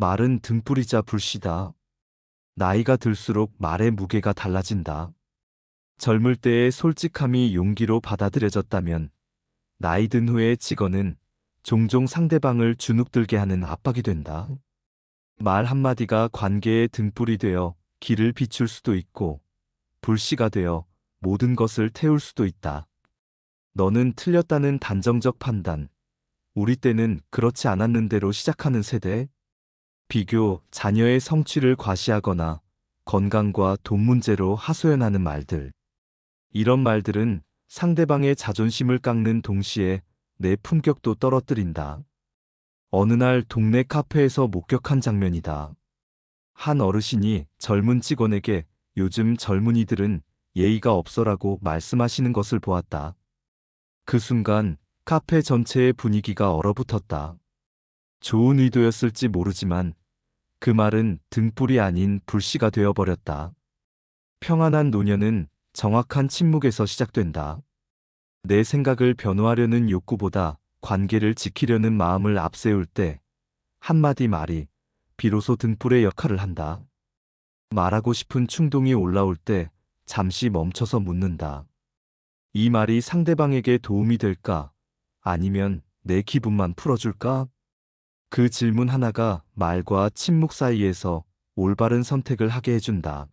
말은 등불이자 불씨다. 나이가 들수록 말의 무게가 달라진다. 젊을 때의 솔직함이 용기로 받아들여졌다면 나이 든 후의 직언은 종종 상대방을 주눅들게 하는 압박이 된다. 말 한마디가 관계의 등불이 되어 길을 비출 수도 있고 불씨가 되어 모든 것을 태울 수도 있다. 너는 틀렸다는 단정적 판단. 우리 때는 그렇지 않았는대로 시작하는 세대. 비교, 자녀의 성취를 과시하거나 건강과 돈 문제로 하소연하는 말들. 이런 말들은 상대방의 자존심을 깎는 동시에 내 품격도 떨어뜨린다. 어느 날 동네 카페에서 목격한 장면이다. 한 어르신이 젊은 직원에게 요즘 젊은이들은 예의가 없어라고 말씀하시는 것을 보았다. 그 순간 카페 전체의 분위기가 얼어붙었다. 좋은 의도였을지 모르지만 그 말은 등불이 아닌 불씨가 되어버렸다. 평안한 노년은 정확한 침묵에서 시작된다. 내 생각을 변호하려는 욕구보다 관계를 지키려는 마음을 앞세울 때 한마디 말이 비로소 등불의 역할을 한다. 말하고 싶은 충동이 올라올 때 잠시 멈춰서 묻는다. 이 말이 상대방에게 도움이 될까? 아니면 내 기분만 풀어줄까? 그 질문 하나가 말과 침묵 사이에서 올바른 선택을 하게 해준다.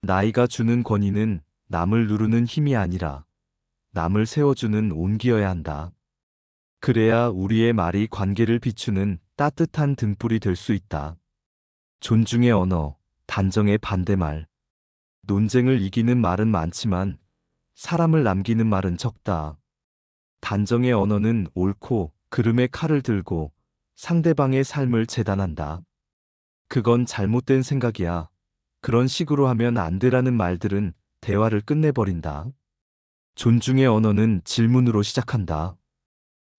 나이가 주는 권위는 남을 누르는 힘이 아니라 남을 세워주는 온기여야 한다. 그래야 우리의 말이 관계를 비추는 따뜻한 등불이 될 수 있다. 존중의 언어, 단정의 반대말. 논쟁을 이기는 말은 많지만 사람을 남기는 말은 적다. 단정의 언어는 옳고 그름의 칼을 들고 상대방의 삶을 재단한다. 그건 잘못된 생각이야. 그런 식으로 하면 안 되라는 말들은 대화를 끝내버린다. 존중의 언어는 질문으로 시작한다.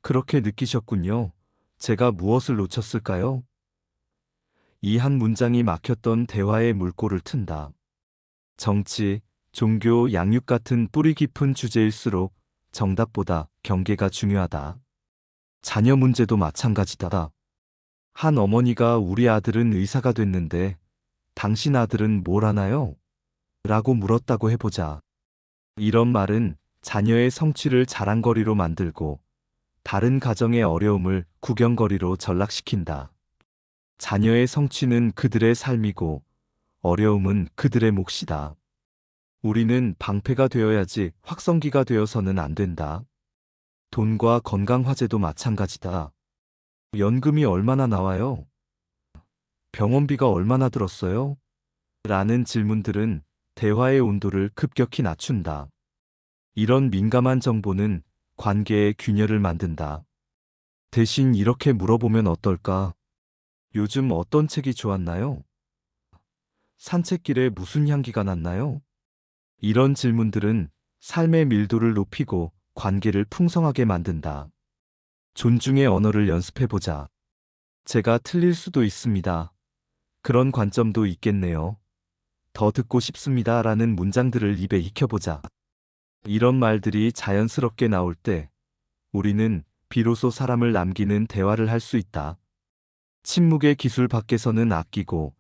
그렇게 느끼셨군요. 제가 무엇을 놓쳤을까요? 이 한 문장이 막혔던 대화의 물꼬를 튼다. 정치, 종교, 양육 같은 뿌리 깊은 주제일수록 정답보다 경계가 중요하다. 자녀 문제도 마찬가지다. 한 어머니가 우리 아들은 의사가 됐는데 당신 아들은 뭘 하나요? 라고 물었다고 해보자. 이런 말은 자녀의 성취를 자랑거리로 만들고 다른 가정의 어려움을 구경거리로 전락시킨다. 자녀의 성취는 그들의 삶이고 어려움은 그들의 몫이다. 우리는 방패가 되어야지 확성기가 되어서는 안 된다. 돈과 건강 화제도 마찬가지다. 연금이 얼마나 나와요? 병원비가 얼마나 들었어요? 라는 질문들은 대화의 온도를 급격히 낮춘다. 이런 민감한 정보는 관계의 균열을 만든다. 대신 이렇게 물어보면 어떨까? 요즘 어떤 책이 좋았나요? 산책길에 무슨 향기가 났나요? 이런 질문들은 삶의 밀도를 높이고 관계를 풍성하게 만든다. 존중의 언어를 연습해보자. 제가 틀릴 수도 있습니다. 그런 관점도 있겠네요. 더 듣고 싶습니다. 라는 문장들을 입에 익혀보자. 이런 말들이 자연스럽게 나올 때 우리는 비로소 사람을 남기는 대화를 할 수 있다. 침묵의 기술 밖에서는 아끼고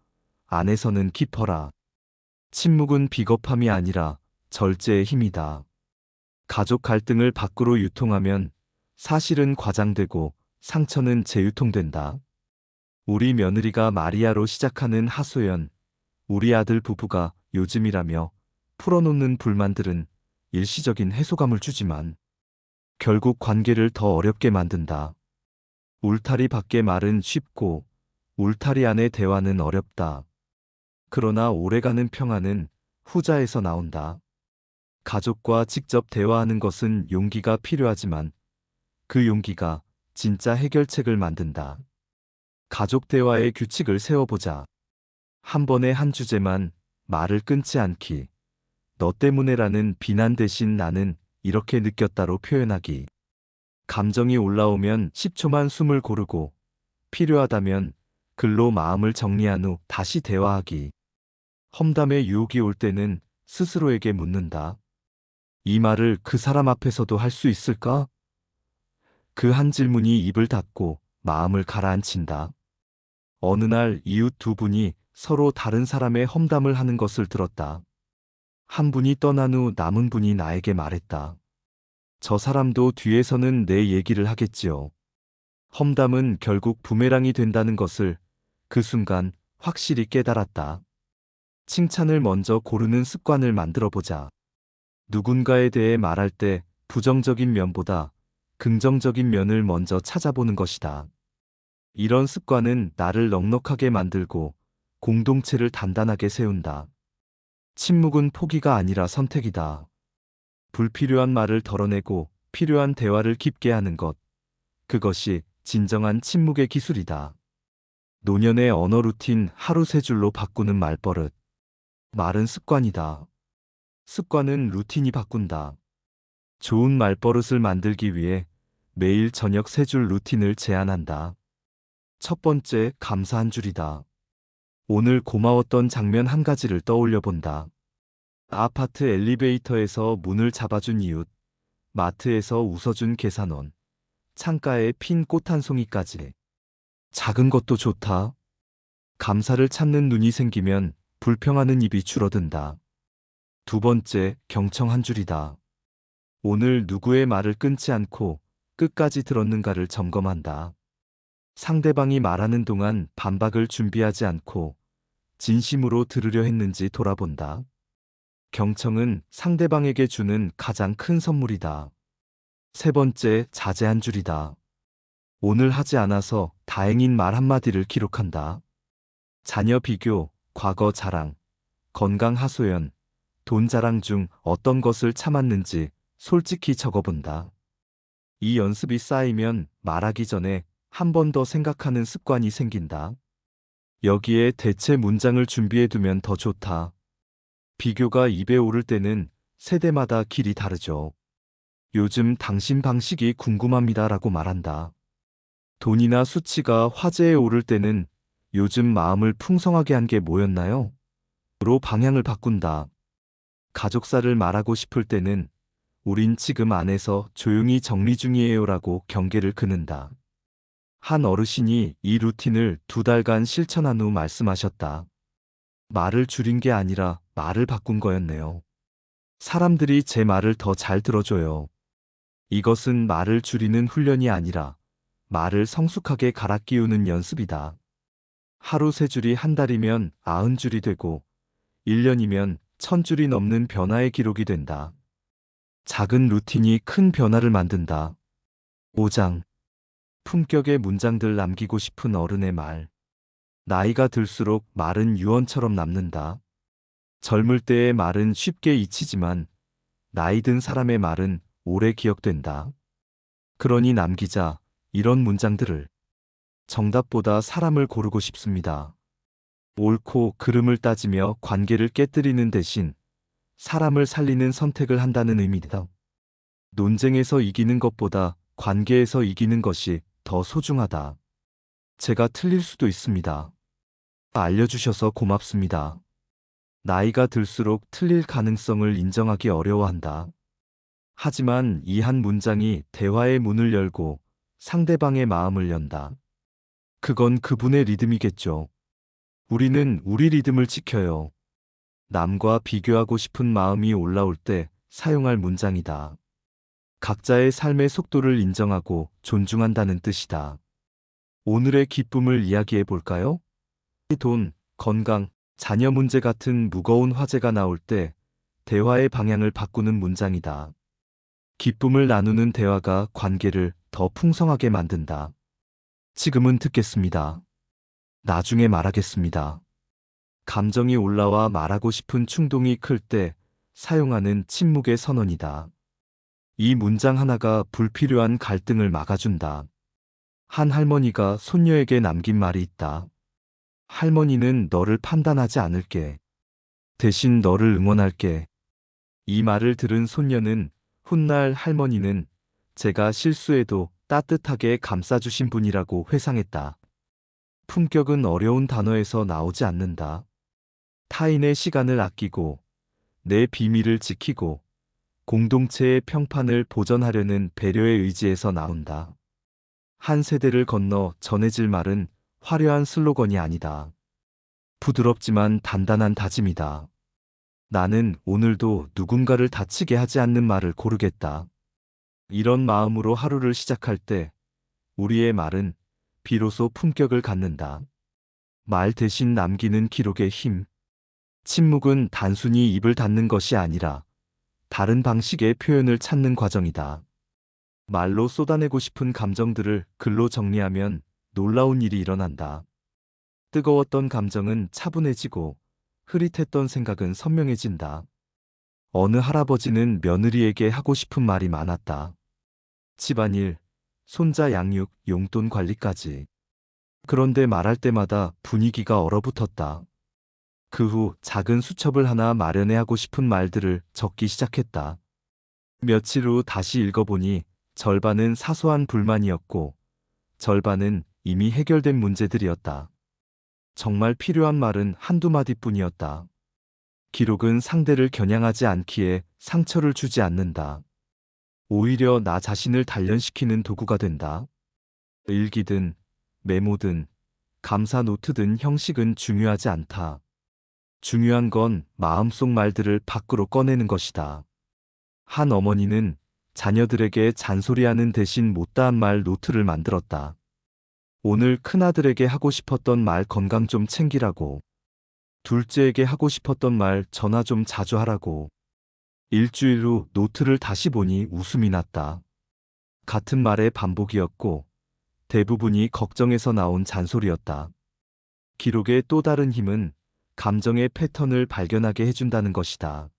안에서는 깊어라. 침묵은 비겁함이 아니라 절제의 힘이다. 가족 갈등을 밖으로 유통하면 사실은 과장되고 상처는 재유통된다. 우리 며느리가 마리아로 시작하는 하소연, 우리 아들 부부가 요즘이라며 풀어놓는 불만들은 일시적인 해소감을 주지만 결국 관계를 더 어렵게 만든다. 울타리 밖의 말은 쉽고 울타리 안의 대화는 어렵다. 그러나 오래가는 평화는 후자에서 나온다. 가족과 직접 대화하는 것은 용기가 필요하지만 그 용기가 진짜 해결책을 만든다. 가족 대화의 규칙을 세워보자. 한 번에 한 주제만 말을 끊지 않기. 너 때문에라는 비난 대신 나는 이렇게 느꼈다로 표현하기. 감정이 올라오면 10초만 숨을 고르고 필요하다면 글로 마음을 정리한 후 다시 대화하기. 험담의 유혹이 올 때는 스스로에게 묻는다. 이 말을 그 사람 앞에서도 할 수 있을까? 그 한 질문이 입을 닫고 마음을 가라앉힌다. 어느 날 이웃 두 분이 서로 다른 사람의 험담을 하는 것을 들었다. 한 분이 떠난 후 남은 분이 나에게 말했다. 저 사람도 뒤에서는 내 얘기를 하겠지요. 험담은 결국 부메랑이 된다는 것을 그 순간 확실히 깨달았다. 칭찬을 먼저 고르는 습관을 만들어 보자. 누군가에 대해 말할 때 부정적인 면보다 긍정적인 면을 먼저 찾아보는 것이다. 이런 습관은 나를 넉넉하게 만들고 공동체를 단단하게 세운다. 침묵은 포기가 아니라 선택이다. 불필요한 말을 덜어내고 필요한 대화를 깊게 하는 것. 그것이 진정한 침묵의 기술이다. 노년의 언어 루틴 하루 세 줄로 바꾸는 말버릇. 말은 습관이다. 습관은 루틴이 바꾼다. 좋은 말버릇을 만들기 위해 매일 저녁 세 줄 루틴을 제안한다. 첫 번째, 감사 한 줄이다. 오늘 고마웠던 장면 한 가지를 떠올려 본다. 아파트 엘리베이터에서 문을 잡아준 이웃, 마트에서 웃어준 계산원, 창가에 핀 꽃 한 송이까지. 작은 것도 좋다. 감사를 찾는 눈이 생기면 불평하는 입이 줄어든다. 두 번째, 경청 한 줄이다. 오늘 누구의 말을 끊지 않고 끝까지 들었는가를 점검한다. 상대방이 말하는 동안 반박을 준비하지 않고 진심으로 들으려 했는지 돌아본다. 경청은 상대방에게 주는 가장 큰 선물이다. 세 번째, 자제 한 줄이다. 오늘 하지 않아서 다행인 말 한마디를 기록한다. 자녀 비교, 과거 자랑, 건강 하소연, 돈 자랑 중 어떤 것을 참았는지 솔직히 적어본다. 이 연습이 쌓이면 말하기 전에 한 번 더 생각하는 습관이 생긴다. 여기에 대체 문장을 준비해 두면 더 좋다. 비교가 입에 오를 때는 세대마다 길이 다르죠. 요즘 당신 방식이 궁금합니다 라고 말한다. 돈이나 수치가 화제에 오를 때는 요즘 마음을 풍성하게 한 게 뭐였나요? 로 방향을 바꾼다. 가족사를 말하고 싶을 때는 우린 지금 안에서 조용히 정리 중이에요 라고 경계를 그는다. 한 어르신이 이 루틴을 두 달간 실천한 후 말씀하셨다. 말을 줄인 게 아니라 말을 바꾼 거였네요. 사람들이 제 말을 더 잘 들어줘요. 이것은 말을 줄이는 훈련이 아니라 말을 성숙하게 갈아 끼우는 연습이다. 하루 세 줄이 한 달이면 아흔 줄이 되고 1년이면 천 줄이 넘는 변화의 기록이 된다. 작은 루틴이 큰 변화를 만든다. 5장. 품격의 문장들 남기고 싶은 어른의 말. 나이가 들수록 말은 유언처럼 남는다. 젊을 때의 말은 쉽게 잊히지만 나이 든 사람의 말은 오래 기억된다. 그러니 남기자 이런 문장들을 정답보다 사람을 고르고 싶습니다. 옳고 그름을 따지며 관계를 깨뜨리는 대신 사람을 살리는 선택을 한다는 의미다. 논쟁에서 이기는 것보다 관계에서 이기는 것이 더 소중하다. 제가 틀릴 수도 있습니다. 알려주셔서 고맙습니다. 나이가 들수록 틀릴 가능성을 인정하기 어려워한다. 하지만 이 한 문장이 대화의 문을 열고 상대방의 마음을 연다. 그건 그분의 리듬이겠죠. 우리는 우리 리듬을 지켜요. 남과 비교하고 싶은 마음이 올라올 때 사용할 문장이다. 각자의 삶의 속도를 인정하고 존중한다는 뜻이다. 오늘의 기쁨을 이야기해 볼까요? 돈, 건강, 자녀 문제 같은 무거운 화제가 나올 때 대화의 방향을 바꾸는 문장이다. 기쁨을 나누는 대화가 관계를 더 풍성하게 만든다. 지금은 듣겠습니다. 나중에 말하겠습니다. 감정이 올라와 말하고 싶은 충동이 클 때 사용하는 침묵의 선언이다. 이 문장 하나가 불필요한 갈등을 막아준다. 한 할머니가 손녀에게 남긴 말이 있다. 할머니는 너를 판단하지 않을게. 대신 너를 응원할게. 이 말을 들은 손녀는 훗날 할머니는 제가 실수해도 따뜻하게 감싸주신 분이라고 회상했다. 품격은 어려운 단어에서 나오지 않는다. 타인의 시간을 아끼고 내 비밀을 지키고 공동체의 평판을 보전하려는 배려의 의지에서 나온다. 한 세대를 건너 전해질 말은 화려한 슬로건이 아니다. 부드럽지만 단단한 다짐이다. 나는 오늘도 누군가를 다치게 하지 않는 말을 고르겠다. 이런 마음으로 하루를 시작할 때 우리의 말은 비로소 품격을 갖는다. 말 대신 남기는 기록의 힘. 침묵은 단순히 입을 닫는 것이 아니라 다른 방식의 표현을 찾는 과정이다. 말로 쏟아내고 싶은 감정들을 글로 정리하면 놀라운 일이 일어난다. 뜨거웠던 감정은 차분해지고 흐릿했던 생각은 선명해진다. 어느 할아버지는 며느리에게 하고 싶은 말이 많았다. 집안일, 손자 양육, 용돈 관리까지. 그런데 말할 때마다 분위기가 얼어붙었다. 그 후 작은 수첩을 하나 마련해 하고 싶은 말들을 적기 시작했다. 며칠 후 다시 읽어보니 절반은 사소한 불만이었고 절반은 이미 해결된 문제들이었다. 정말 필요한 말은 한두 마디뿐이었다. 기록은 상대를 겨냥하지 않기에 상처를 주지 않는다. 오히려 나 자신을 단련시키는 도구가 된다. 일기든 메모든 감사 노트든 형식은 중요하지 않다. 중요한 건 마음속 말들을 밖으로 꺼내는 것이다. 한 어머니는 자녀들에게 잔소리하는 대신 못다한 말 노트를 만들었다. 오늘 큰아들에게 하고 싶었던 말 건강 좀 챙기라고. 둘째에게 하고 싶었던 말 전화 좀 자주 하라고. 일주일 후 노트를 다시 보니 웃음이 났다. 같은 말의 반복이었고 대부분이 걱정에서 나온 잔소리였다. 기록의 또 다른 힘은 감정의 패턴을 발견하게 해준다는 것이다.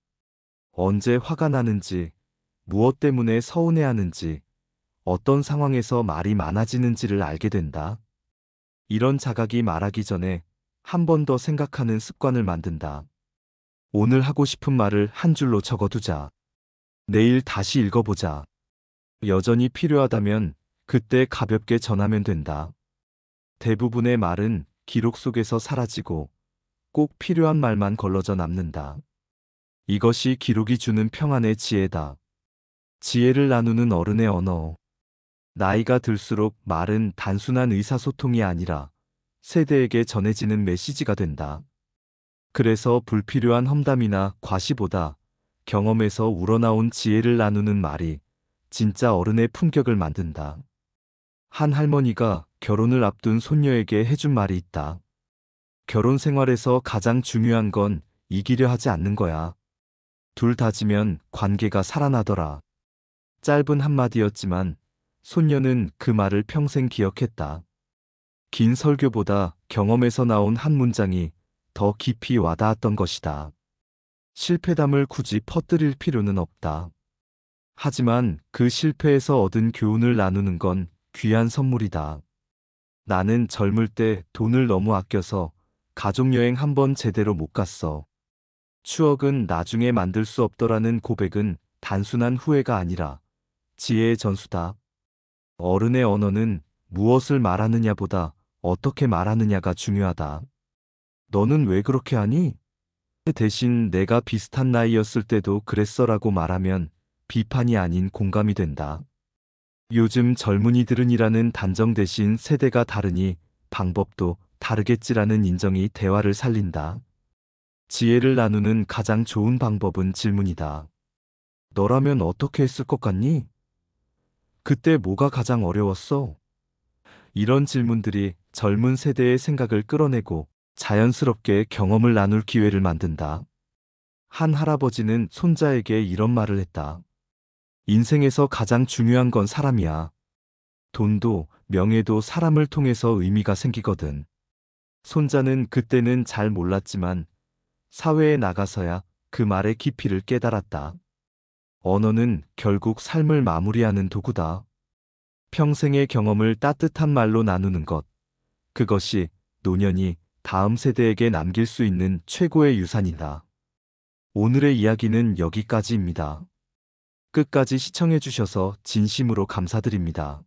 언제 화가 나는지, 무엇 때문에 서운해하는지, 어떤 상황에서 말이 많아지는지를 알게 된다. 이런 자각이 말하기 전에 한 번 더 생각하는 습관을 만든다. 오늘 하고 싶은 말을 한 줄로 적어두자. 내일 다시 읽어보자. 여전히 필요하다면 그때 가볍게 전하면 된다. 대부분의 말은 기록 속에서 사라지고 꼭 필요한 말만 걸러져 남는다. 이것이 기록이 주는 평안의 지혜다. 지혜를 나누는 어른의 언어. 나이가 들수록 말은 단순한 의사소통이 아니라 세대에게 전해지는 메시지가 된다. 그래서 불필요한 험담이나 과시보다 경험에서 우러나온 지혜를 나누는 말이 진짜 어른의 품격을 만든다. 한 할머니가 결혼을 앞둔 손녀에게 해준 말이 있다. 결혼 생활에서 가장 중요한 건 이기려 하지 않는 거야. 둘 다지면 관계가 살아나더라. 짧은 한마디였지만 손녀는 그 말을 평생 기억했다. 긴 설교보다 경험에서 나온 한 문장이 더 깊이 와닿았던 것이다. 실패담을 굳이 퍼뜨릴 필요는 없다. 하지만 그 실패에서 얻은 교훈을 나누는 건 귀한 선물이다. 나는 젊을 때 돈을 너무 아껴서 가족여행 한 번 제대로 못 갔어. 추억은 나중에 만들 수 없더라는 고백은 단순한 후회가 아니라 지혜의 전수다. 어른의 언어는 무엇을 말하느냐보다 어떻게 말하느냐가 중요하다. 너는 왜 그렇게 하니? 대신 내가 비슷한 나이였을 때도 그랬어라고 말하면 비판이 아닌 공감이 된다. 요즘 젊은이들은이라는 단정 대신 세대가 다르니 방법도 다르겠지라는 인정이 대화를 살린다. 지혜를 나누는 가장 좋은 방법은 질문이다. 너라면 어떻게 했을 것 같니? 그때 뭐가 가장 어려웠어? 이런 질문들이 젊은 세대의 생각을 끌어내고 자연스럽게 경험을 나눌 기회를 만든다. 한 할아버지는 손자에게 이런 말을 했다. 인생에서 가장 중요한 건 사람이야. 돈도 명예도 사람을 통해서 의미가 생기거든. 손자는 그때는 잘 몰랐지만 사회에 나가서야 그 말의 깊이를 깨달았다. 언어는 결국 삶을 마무리하는 도구다. 평생의 경험을 따뜻한 말로 나누는 것. 그것이 노년이 다음 세대에게 남길 수 있는 최고의 유산이다. 오늘의 이야기는 여기까지입니다. 끝까지 시청해주셔서 진심으로 감사드립니다.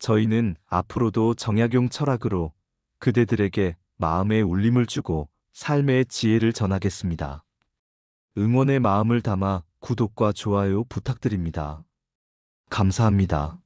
저희는 앞으로도 정약용 철학으로 그대들에게 마음의 울림을 주고 삶의 지혜를 전하겠습니다. 응원의 마음을 담아 구독과 좋아요 부탁드립니다. 감사합니다.